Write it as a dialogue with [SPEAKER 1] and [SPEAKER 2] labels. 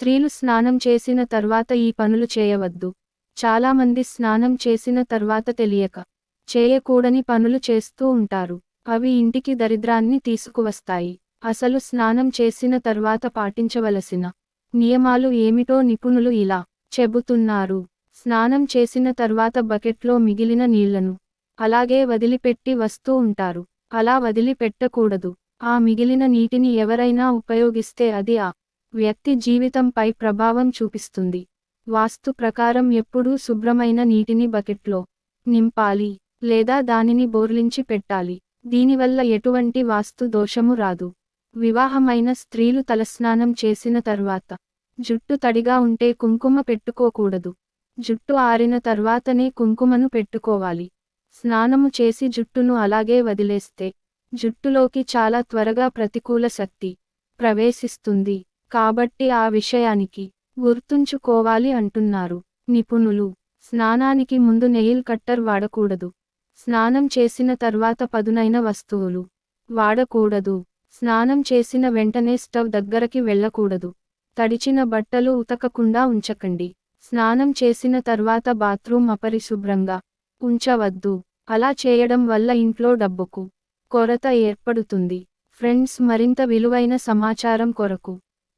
[SPEAKER 1] స్త్రీలు స్నానం చేసిన తర్వాత ఈ పనులు చేయవద్దు. చాలామంది స్నానం చేసిన తర్వాత తెలియక చేయకూడని పనులు చేస్తూ ఉంటారు. అవి ఇంటికి దరిద్రాన్ని తీసుకువస్తాయి. అసలు స్నానం చేసిన తర్వాత పాటించవలసిన నియమాలు ఏమిటో నిపుణులు ఇలా చెబుతున్నారు. స్నానం చేసిన తర్వాత బకెట్లో మిగిలిన నీళ్ళను అలాగే వదిలిపెట్టి వస్తూ ఉంటారు. అలా వదిలిపెట్టకూడదు. ఆ మిగిలిన నీటిని ఎవరైనా ఉపయోగిస్తే అది ఆ వ్యక్తి జీవితంపై ప్రభావం చూపిస్తుంది. వాస్తు ప్రకారం ఎప్పుడూ శుభ్రమైన నీటిని బకెట్లో నింపాలి లేదా దానిని బోర్లించి పెట్టాలి. దీనివల్ల ఎటువంటి వాస్తు దోషము రాదు. వివాహమైన స్త్రీలు తలస్నానం చేసిన తర్వాత జుట్టు తడిగా ఉంటే కుంకుమ పెట్టుకోకూడదు. జుట్టు ఆరిన తర్వాతనే కుంకుమను పెట్టుకోవాలి. స్నానము చేసి జుట్టును అలాగే వదిలేస్తే జుట్టులోకి చాలా త్వరగా ప్రతికూల శక్తి ప్రవేశిస్తుంది. కాబట్టి ఆ విషయానికి గుర్తుంచుకోవాలి అంటున్నారు. నిపుణులు స్నానానికి ముందు నెయిల్ కట్టర్ వాడకూడదు. స్నానం చేసిన తర్వాత పదునైన వస్తువులు వాడకూడదు. స్నానం చేసిన వెంటనే స్టవ్ దగ్గరకి వెళ్ళకూడదు. తడిచిన బట్టలు ఉతకకుండా ఉంచకండి. స్నానం చేసిన తర్వాత బాత్రూమ్ అపరిశుభ్రంగా ఉంచవద్దు. అలా చేయడం వల్ల ఇంట్లో డబ్బుకు కొరత ఏర్పడుతుంది. ఫ్రెండ్స్ మరింత విలువైన సమాచారం కొరకు